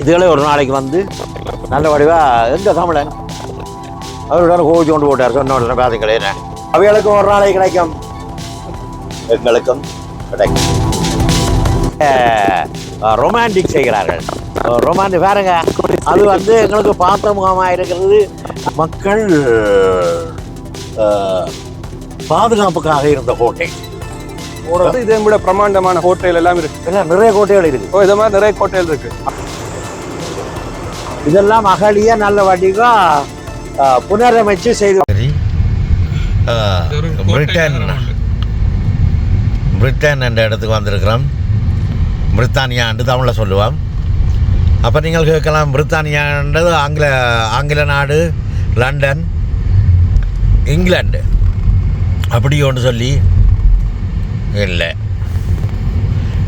இதுகளே ஒரு நாளைக்கு வந்து நல்ல வடிவா எந்த தமிழன்? அவருடன் கோவிச்சு கொண்டு போட்டார் சொன்ன பாத்தீங்களே என்ன? அவைகளுக்கும் ஒரு நாளைக்கு கிடைக்கும். எங்களுக்கும் கிடைக்கும். ரொமான்டிக் செய்கிறார்கள். ரொமான்டிக் பாருங்க அது வந்து எங்களுக்கு பார்த்த முகமாக இருக்கிறது. மக்கள் பாதுகாப்புக்காக இருந்த கோட்டை ஒரு இதை விட பிரம்மாண்டமான ஹோட்டல் எல்லாம் இருக்கு. நிறைய கோட்டைகள் இருக்கு. இதை மாதிரி நிறைய ஹோட்டல் இருக்கு. இதெல்லாம் அகலியா நல்ல வடிவா அஹ், புனரமைச்சு செய்து பிரிட்டன் பிரிட்டன் என்ற இடத்துக்கு வந்திருக்கிறோம் பிரித்தானியாண்டு தமிழில் சொல்லுவோம் அப்போ நீங்கள் கேட்கலாம் பிரித்தானியான்றது ஆங்கில ஆங்கில நாடு லண்டன் இங்கிலாந்து அப்படி ஒன்று சொல்லி இல்லை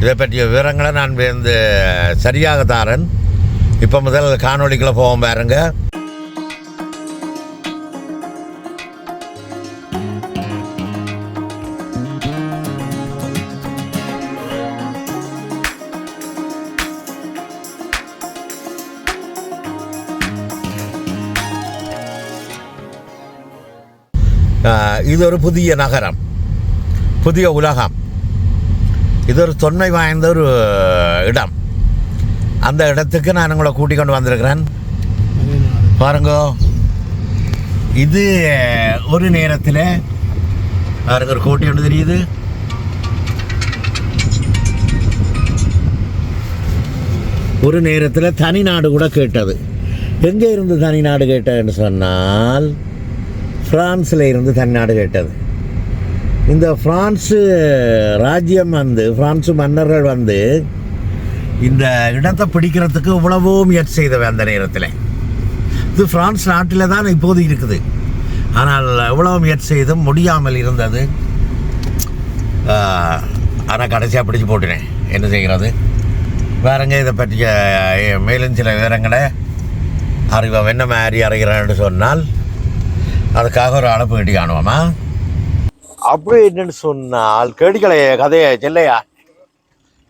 இதை பற்றிய விவரங்களை நான் வந்து சரியாக தாரேன் இப்போ முதல் காணொளிக்குள்ள போவோம் பாருங்க. இது ஒரு புதிய நகரம். புதிய உலகம். இது ஒரு தொன்மை வாய்ந்த ஒரு இடம். அந்த இடத்துக்கு நான் உங்களை கூட்டிக் கொண்டு வந்திருக்கிறேன். பாருங்க. இது ஒரு நேரத்தில் பாருங்க ஒரு கோட்டை ஒன்று தெரியுது. ஒரு நேரத்தில் தனி நாடு கூட கேட்டது. எங்கே இருந்து தனி நாடு கேட்டதுன்னு சொன்னால் ஃப்ரான்ஸில் இருந்து தனி நாடு கேட்டது. இந்த ஃப்ரான்ஸு ராஜ்யம் வந்து ஃப்ரான்ஸு மன்னர்கள் வந்து இந்த இடத்தை பிடிக்கிறதுக்கு இவ்வளவோ முயற்சி செய்தவை அந்த நேரத்தில். இது பிரான்ஸ் நாட்டில் தான் இப்போது இருக்குது. ஆனால் எவ்வளோ முயற்சி செய்தும் முடியாமல் இருந்தது. ஆனால் கடைசியாக பிடிச்சி போட்டுனேன் என்ன செய்கிறது? வேறங்க இதை பற்றிய மேலும் சில விவரங்களை அறிவோம். என்ன மாதிரி அறிகிறான்னு சொன்னால் அதுக்காக ஒரு அழைப்பு கட்டி காணுவோமா? அப்படி என்னன்னு சொன்னால் கேடிக்கலையே கதையை செல்லையா?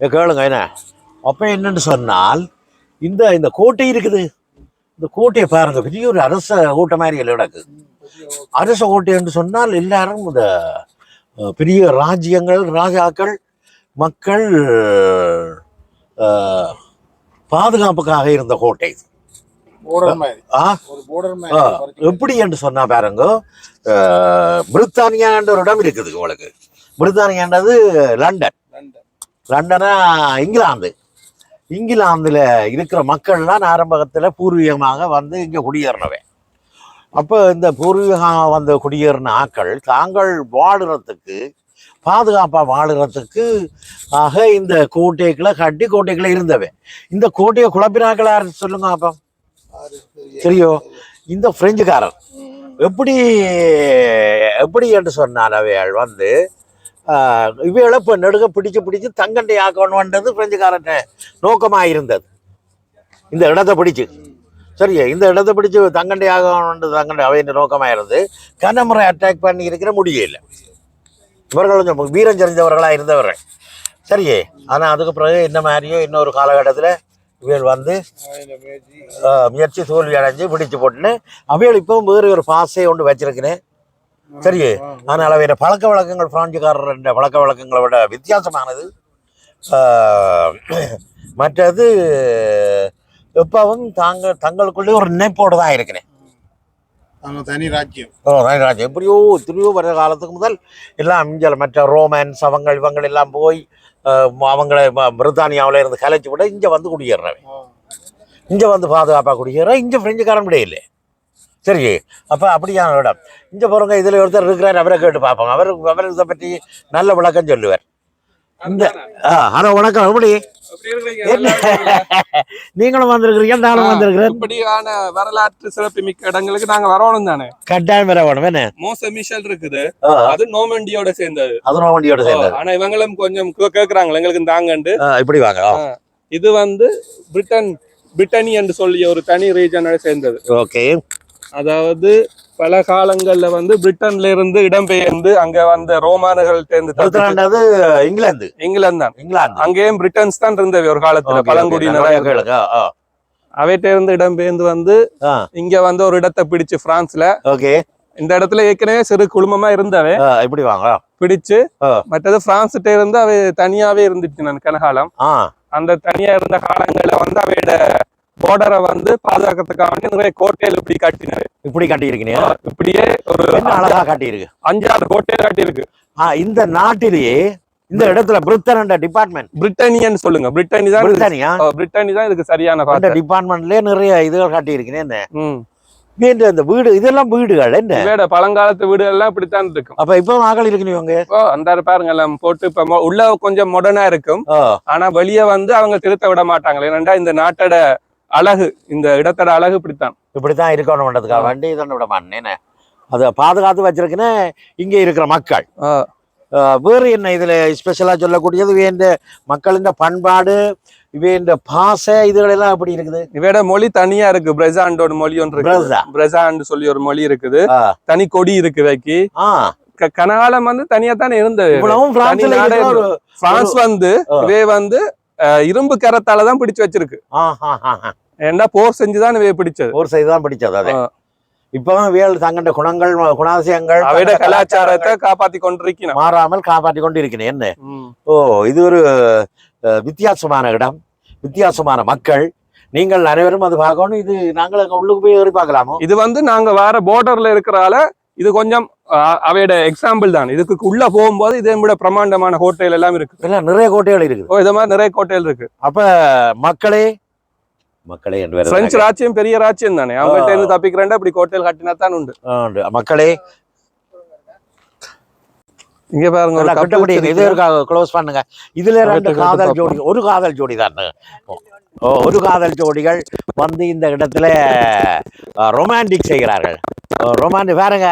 ஏ, கேளுங்க என்ன? அப்போ என்னன்னு சொன்னால் இந்த இந்த கோட்டை இருக்குது. இந்த கோட்டையை பாருங்க பெரிய ஒரு அரச கோட்டை மாதிரி கிடக்கு அரச கோட்டை என்று சொன்னால் எல்லாரும் இந்த பெரிய ராஜ்யங்கள் ராஜாக்கள் மக்கள் பாதுகாப்புக்காக இருந்த கோட்டை. எப்படி என்று சொன்னா பாருங்க பிரித்தானியான்ற ஒரு இடம் இருக்குது உங்களுக்கு. பிரித்தானியான்றது லண்டன். லண்டன். லண்டனா இங்கிலாந்து. இங்கிலாந்துல இருக்கிற மக்கள்லாம் ஆரம்பத்தில் பூர்வீகமாக வந்து இங்க குடியேறினவன். அப்போ இந்த பூர்வீகமாக வந்து குடியேறின ஆக்கள் தாங்கள் வாழுறதுக்கு பாதுகாப்பாக வாழுறதுக்கு ஆக இந்த கோட்டைகளை கட்டி கோட்டைகளை இருந்தவன். இந்த கோட்டையை குழப்பினாக்களா சொல்லுங்க அப்போ சரியோ இந்த பிரெஞ்சுக்காரன் எப்படி எப்படி என்று சொன்னால் அவையாள் வந்து இவைகளை இப்போ நெடுக பிடிச்சு பிடிச்சு தங்கண்டை ஆக்கணுன்றது பிரெஞ்சுக்காரன் நோக்கமாக இருந்தது இந்த இடத்தை பிடிச்சு. சரியா இந்த இடத்தை பிடிச்சு தங்கண்டை ஆகணுன்றது தங்கண்டை அவையின் நோக்கமாக இருந்து கனமுறை அட்டாக் பண்ணி இருக்கிற முடியல இவர்கள் கொஞ்சம் வீரம் தெரிஞ்சவர்களாக இருந்தவர்கள். சரியே ஆனால் அதுக்கு பிறகு இந்த மாதிரியோ இன்னொரு காலகட்டத்தில் இவள் வந்து முயற்சி தோல்வி அடைஞ்சு பிடிச்சு போட்டுன்னு அவைகள் இப்போ வேறு ஒரு பாசையை ஒன்று வச்சிருக்கிறேன். சரியே? ஆனால் அவையோட பழக்க வழக்கங்கள் பிரான்சுக்காரர் என்ற பழக்க வழக்கங்களை விட வித்தியாசமானது. மற்றது எப்பவும் தாங்க தங்களுக்குள்ளே ஒரு நினைப்போடு தான் இருக்கிறேன். தனி ராஜ்யம். ஓ ராஜராஜ் எப்படியோ எத்தனையோ வருட காலத்துக்கு முதல் எல்லாம் இங்கே மற்ற ரோமன்ஸ் அவங்க இவங்க எல்லாம் போய் அவங்களை பிரித்தானியாவுல இருந்து கலைச்சு விட இங்கே வந்து குடியேறவன் இங்கே வந்து பாதுகாப்பாக குடியேற இங்கே பிரெஞ்சுக்காரன் விட இல்லை சரி அப்போ அப்படியான இடம் இங்கே போகிறவங்க இதில் ஒருத்தர் இருக்கிறார் அவரை கேட்டு பார்ப்போம். அவர் அவர் இதை பற்றி நல்ல விளக்கம் சொல்லுவார். இந்த ஆ ஹலோ வணக்கம் எப்படி நீங்களும் வந்திருக்கிறீங்க நானும் வந்திருக்கிறேன். இப்படியான வரலாற்று சிறப்பு மிக்க இடங்களுக்கு நாங்க வரணும் தானே? கட்டாயம் வர வேணும் என்ன? மோச மிஷல் இருக்குது. அது நோமண்டியோட சேர்ந்தது. அதுவும் வண்டியோட சேர்ந்தது. ஆனா இவங்களும் கொஞ்சம் கேக்குறாங்களே எங்களுக்கு தாங்கண்டு. இப்படி வாங்க இது வந்து பிரிட்டன் பிரிட்டனி என்று சொல்லிய ஒரு தனி ரீஜனோட சேர்ந்தது. ஓகே. அதாவது பல காலங்கள்ல வந்து பிரிட்டன்ல இருந்து இடம்பெயர்ந்து அங்க வந்த ரோமானர்கள்ட்ட இருந்து இங்கிலாந்து இங்கிலாந்து. தான் இங்கிலாந்து. அங்கேயும் பிரிட்டன்ஸ் தான் இருந்தவை ஒரு காலத்துல. பழங்குடியினரா அவைட்ட இருந்து இடம்பெயர்ந்து வந்து இங்க வந்து ஒரு இடத்தை பிடிச்சு பிரான்ஸ்ல. ஓகே. இந்த இடத்துல ஏற்கனவே சிறு குழுமமா இருந்தவே இப்படி வாங்க. பிடிச்சு. மற்றது பிரான்ஸ்கிட்ட இருந்து அவை தனியாவே இருந்துச்சு நான் கனகாலம். அந்த தனியா இருந்த காலங்கள்ல வந்து அவையோட பார்டரை வந்து பாதுகாக்கிறதுக்காக நிறைய கோட்டைகள் இப்படி கட்டினாரு. இப்படி கட்டியிருக்கீங்க? இப்படியே ஒரு அழகா கட்டியிருக்கு? அஞ்சாறு கோட்டைகள் கட்டியிருக்கு. இந்த நாட்டிலேயே இந்த இடத்துல பிரித்தன் டிபார்ட்மெண்ட் பிரிட்டனியன் சொல்லுங்க. பிரிட்டனி தான் ஆ, பிரிட்டனி தான் இதுக்கு சரியான டிபார்ட்மெண்ட்லயே நிறைய இதுகள் கட்டியிருக்கேன் என்ன? இந்த வீடு இதெல்லாம் வீடுகள் என்ன? இவையோட பழங்காலத்து வீடுகள் எல்லாம் இப்படித்தான் இருக்கும். அப்ப இப்ப மகள் இருக்கீங்க ஓ அந்த பாருங்க எல்லாம் போட்டு இப்ப உள்ள கொஞ்சம் மாடர்னா இருக்கும். ஆனா வெளியே வந்து அவங்க திருத்த விட மாட்டாங்க ஏனென்றா இந்த நாட்டோட அழகு இந்த இடத்தோட அழகு இப்படித்தான். இப்படித்தான் இருக்கணும்ன்றதுக்காக வேண்டி இதனை விட மாட்டேன் அதை பாதுகாத்து வச்சிருக்கேன்னு இங்க இருக்கிற மக்கள். வேறு என்ன இதுல ஸ்பெஷலா சொல்லக்கூடியது? இவை இந்த மக்களின் பண்பாடு இவை இந்த பாசை இதுகள் எல்லாம் எப்படி இருக்குது? இவையோட மொழி தனியா இருக்கு. பிரசாண்டோட மொழி ஒன்று இருக்கு பிரசா. பிரசாண்ட் சொல்லி ஒரு மொழி இருக்குது. தனி கொடி இருக்கு வைக்கி கனகாலம் வந்து தனியா தானே இருந்தது பிரான்ஸ் வந்து. இவே வந்து இரும்பு கரத்தால தான் பிடிச்சு வச்சிருக்கு. ஏன்னா போர் செஞ்சுதான் இவே பிடிச்சது. ஒரு சைடு தான் பிடிச்சது அது. இப்பவும் வேல் தங்கண்ட குணங்கள் குணாசியங்கள் அவையோட கலாச்சாரத்தை காப்பாத்தி கொண்டிருக்கணும் மாறாமல் காப்பாற்றி கொண்டு இருக்கிறேன் என்ன. ஓ இது ஒரு வித்தியாசமான இடம் வித்தியாசமான மக்கள். நீங்கள் அனைவரும் அது பார்க்கணும் இது நாங்கள் உள்ளுக்கு போய் ஏறி பார்க்கலாமோ? இது வந்து நாங்க வேற பார்டர்ல இருக்கிறால இது கொஞ்சம் அவையோட எக்ஸாம்பிள் தான். இதுக்கு உள்ள போகும்போது இதே விட பிரம்மாண்டமான ஹோட்டல் எல்லாம் இருக்கு. நிறைய கோட்டைகள் இருக்குது. ஓ இத மாதிரி நிறைய ஹோட்டல் இருக்கு. அப்ப மக்களே மக்களே என்று பிரெஞ்சு ராச்சியம் பெரிய ராச்சியம் தானே? அவங்கள்ட்ட இருந்து தப்பிக்கிறேன்டா இப்படி ஹோட்டல் கட்டினா தான் உண்டு. மக்களே இங்க பாருங்க ஒரு நல்லா couple கட்ட முடியுது இது. க்ளோஸ் பண்ணுங்க. இதுல ரெண்டு காதல். ஜோடி ஒரு காதல் ஜோடி தான். ஒரு காதல் ஜோடிகள் வந்து இந்த இடத்துல ரொமான்டிக் செய்கிறார்கள். ரொமான்டிக் பாருங்க.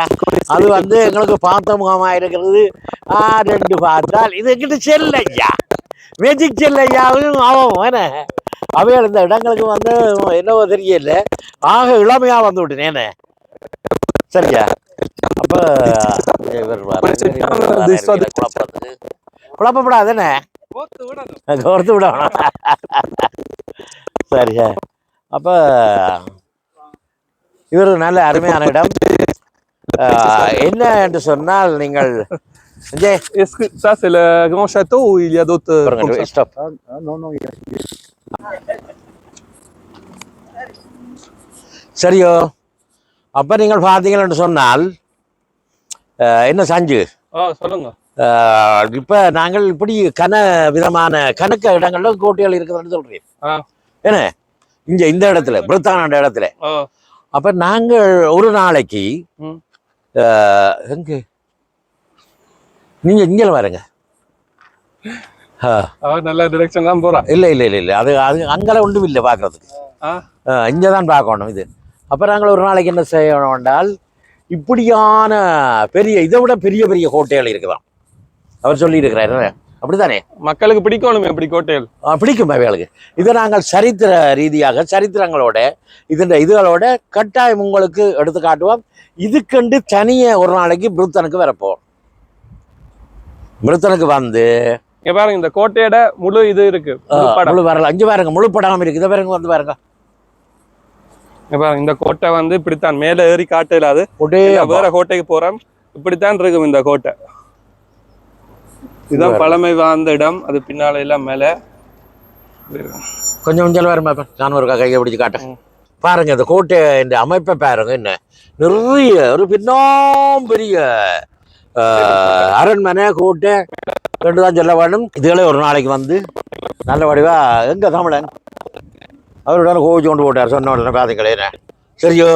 அது வந்து எங்களுக்கு பார்த்த முகமா இருக்கிறது. ரெண்டு பார்த்தால் இது கிட்ட செல்லையா? மேஜிக் செல்லையாவும் ஆகும் என்ன? அவைகள் இந்த இடங்களுக்கு வந்து என்னவோ தெரியல. ஆக இளமையா வந்து விட்டேன் சரியா? அப்ப இவர் வராரு, இவர் வராரு, இவரை குழப்பறதுக்கு. குழப்பப்படாது என்ன கோர்த்து விடணும். சரியா? அப்ப இவர் நல்ல அருமையான இடம். ஆஹ், என்ன என்று சொன்னால் நீங்கள் Est-ce que ça c'est le grand château ou il y a d'autres non, non, il y a- சரியோ? அப்ப நீங்கள் பார்த்தீங்கன்னு சொன்னால் என்ன சஞ்சு? சொல்லுங்க. இப்ப நாங்கள் இப்படி கன விதமான கணக்க இடங்கள்ல கோட்டைகள் இருக்குதுன்னு சொல்றேன் என்ன? இங்க இந்த இடத்துல பிரித்தான இடத்துல. அப்ப நாங்கள் ஒரு நாளைக்கு எங்க? நீங்க இங்க பாருங்க ஆ, அவ நல்ல டிரெக்ஷன் தான் போறா இல்ல இல்ல இல்ல இல்ல அது அது அங்கெல்லாம் ஒன்றும் இல்லை பார்க்கறதுக்கு இங்க தான் பார்க்கணும் இது அப்ப நாங்கள் ஒரு நாளைக்கு என்ன செய்யணும் என்றால் இப்படியான பெரிய இதை விட பெரிய பெரிய கோட்டைகள் இருக்குதாம் அவர் சொல்லி இருக்கிறாரு அப்படித்தானே மக்களுக்கு பிடிக்கணும் எப்படி கோட்டைகள் ஆ, பிடிக்கும் அவைகளுக்கு இதை நாங்கள் சரித்திர ரீதியாக சரித்திரங்களோட இதன் இதுகளோட கட்டாயம் உங்களுக்கு எடுத்து காட்டுவோம் இதுக்கண்டு தனியே ஒரு நாளைக்கு பிரித்தனுக்கு வரப்போம் பிரித்தனுக்கு வந்து இங்க பாருங்க இந்த கோட்டையோட முழு இது இருக்கு. முழு வரல. அஞ்சு பாருங்க முழு படம் இருக்குது இதை பாருங்க வந்து பாருங்க. இங்க பாருங்க இந்த கோட்டை வந்து இப்படித்தான். மேல ஏறி காட்டையில அது. ஒரே இல்ல, வேற கோட்டைக்கு போறோம். இப்படித்தான் இருக்கும் இந்த கோட்டை. இதுதான். பழமை வாய்ந்த இடம். அது பின்னால எல்லாம் மேல. கொஞ்சம் கொஞ்சம் வருமா? நான் ஒரு கையை பிடிச்சு காட்டேன் பாருங்க இந்த கோட்டை இந்த அமைப்பை பாருங்க என்ன. நிறைய ஒரு பின்னம் பெரிய அரண்மனை கோட்டை. ரெண்டு தான் சொல்ல வேண்டும் இதுகளே ஒரு நாளைக்கு வந்து நல்ல வடிவா எங்க தமிழன்? அவரோட கோவிச்சு கொண்டு போட்டார் சொன்ன உடனே என்ன சரியோ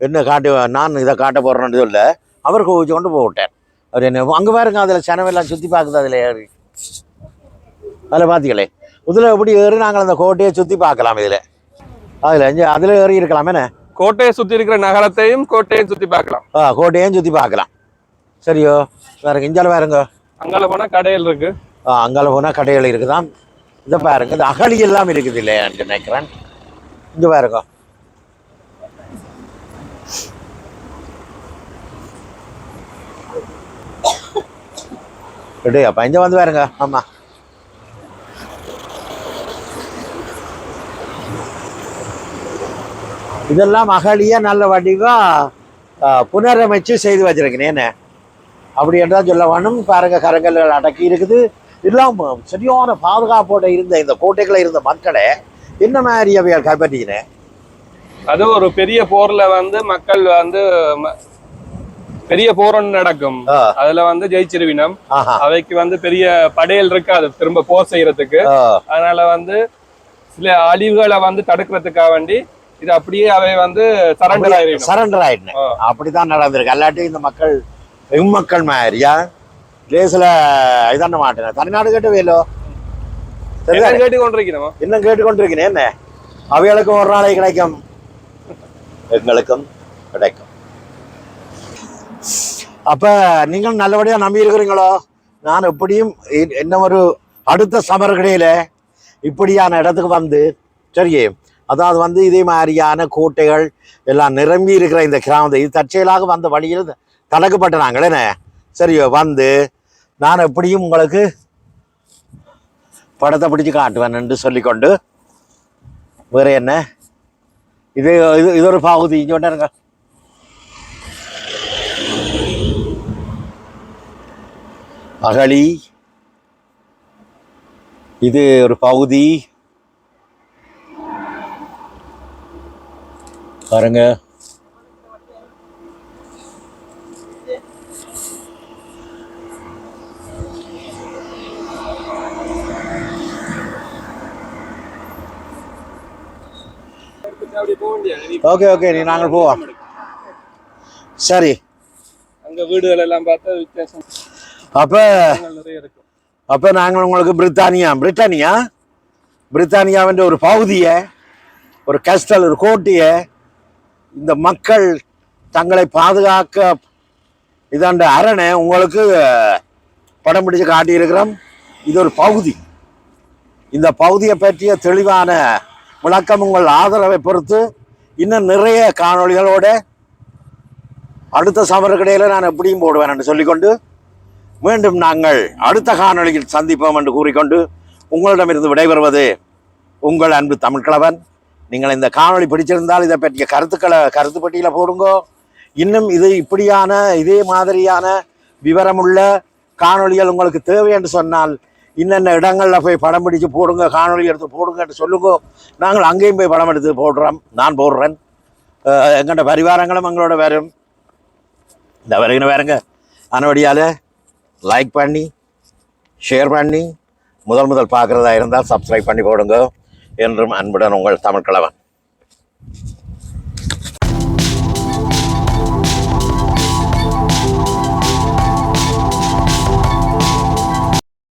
என்ன காட்டு நான் இதை காட்ட போறேன்னு சொல்ல அவர் கோவிச்சு கொண்டு போட்டார். அவர் என்ன அங்க பாருங்க அதுல சனவெல்லாம் சுத்தி பார்க்குது அதுல ஏறி. அதில் பார்த்தீங்களே இதில் எப்படி ஏறி நாங்கள் அந்த கோட்டையை சுற்றி பார்க்கலாம் இதில். அதில் அதில் ஏறி இருக்கலாம் என்ன? கோட்டையை சுத்தி இருக்கிற நகரத்தையும் கோட்டையும் சுத்தி பார்க்கலாம். ஆ கோட்டையும் சுற்றி பார்க்கலாம். சரியோ வேறுங்க இஞ்சால வேறுங்க அங்கால போனா கடைகள் இருக்கு. அங்கால போனா கடைகள் இருக்குதாம் இதை பாருங்க இந்த அகழி எல்லாம் இருக்குது இல்லையா நினைக்கிறேன். இங்க பாருங்க. டேய் அப்ப இங்க வந்து பாருங்க ஆமா இதெல்லாம் அகழிய நல்ல வடிவா புனரமைச்சு செய்து வச்சிருக்கேன் என்ன? அப்படி என்றால் சொல்ல வேணும் பாருங்க கரங்கல்கள் அடக்கி இருக்குது. எல்லாம் சரியான பாதுகாப்போட இருந்த இந்த கோட்டைகளை இருந்த மக்களை என்ன மாதிரி அவையால் கைப்பற்றிக்கினேன் அது ஒரு பெரிய போர்ல வந்து மக்கள் வந்து பெரிய போர் ஒன்று நடக்கும். அதுல வந்து ஜெயிச்சிருவினம். அவைக்கு வந்து பெரிய படையல் இருக்காது திரும்ப போர் செய்யறதுக்கு. அதனால வந்து சில அழிவுகளை வந்து தடுக்கிறதுக்காக வேண்டி இது அப்படியே அவை வந்து சரண்டர் ஆயிரும். சரண்டர் ஆயிட்டேன் ஆ. அப்படித்தான் நடந்திருக்கு. அல்லாட்டி இந்த மக்கள் இம்மக்கள் மாதிரியா? லேசில் இதான மாட்டேன். தனிநாடு கேட்டு வேலோ சரிதானே? கேட்டு கொண்டிருக்கிறோம் இன்னும் கேட்டுக்கொண்டிருக்கிறேன் என்ன? அவைகளுக்கும் ஒரு நாளை கிடைக்கும். எங்களுக்கும் கிடைக்கும். அப்ப நீங்கள் நல்லபடியா நம்பி இருக்கிறீங்களோ நான் எப்படியும் இன்னும் ஒரு அடுத்த சமர்கடையில இப்படியான இடத்துக்கு வந்து சரியே அதாவது வந்து இதே மாதிரியான கோட்டைகள் எல்லாம் நிரம்பி இருக்கிற இந்த கிராமத்தை இது தற்செயலாக வந்த வழியில் தடக்கப்பட்ட சரி என்ன வந்து நான் எப்படியும் உங்களுக்கு படத்தை பிடிச்சி காட்டுவேன் என்று சொல்லிக்கொண்டு வேற என்ன? இது இது இது ஒரு பகுதி. இங்கே இருங்க அகழி இது ஒரு பகுதி. பாருங்க. ஓகே ஓகே நீ நாங்கள் போவோம் சரி. அங்க வீடுகள் எல்லாம் பார்த்தா வித்தியாசம். அப்போ நிறைய இருக்கும். அப்போ நாங்கள் உங்களுக்கு பிரித்தானியா? பிரிட்டானியா பிரித்தானியாவின் ஒரு பகுதியை ஒரு கஸ்டல் ஒரு கோட்டையை இந்த மக்கள் தங்களை பாதுகாக்க இதாண்ட அரணை உங்களுக்கு படம் பிடிச்சு காட்டியிருக்கிறோம். இது ஒரு பகுதி. இந்த பகுதியை பற்றிய தெளிவான விளக்கம் உங்கள் ஆதரவை பொறுத்து இன்னும் நிறைய காணொளிகளோட அடுத்த சமரக்கடையில் நான் எப்படியும் போடுவேன் என்று சொல்லிக்கொண்டு மீண்டும் நாங்கள் அடுத்த காணொளியில் சந்திப்போம் என்று கூறிக்கொண்டு உங்களிடமிருந்து விடைபெறுவது உங்கள் அன்பு தமிழ்கிழவன் நீங்கள் இந்த காணொளி பிடிச்சிருந்தால் இதை பற்றிய கருத்துக்களை கருத்து பட்டியலில் போடுங்கோ. இன்னும் இது இப்படியான இதே மாதிரியான விவரமுள்ள காணொளிகள் உங்களுக்கு தேவை என்று சொன்னால் இன்னென்ன இடங்களில் போய் படம் பிடிச்சு போடுங்க காணொலி எடுத்து போடுங்க என்று சொல்லுங்க. நாங்கள் அங்கேயும் போய் படம் எடுத்து போடுறோம். நான் போடுறேன். அஹ் எங்கள்ட பரிவாரங்களும் எங்களோட வரும். இந்த வருகிற வேறுங்க அதனபடியால் லைக் பண்ணி ஷேர் பண்ணி முதல் முதல் பார்க்குறதா இருந்தால் சப்ஸ்கிரைப் பண்ணி போடுங்க. என்றும் அன்புடன் உங்கள் தமிழ்கிழவன்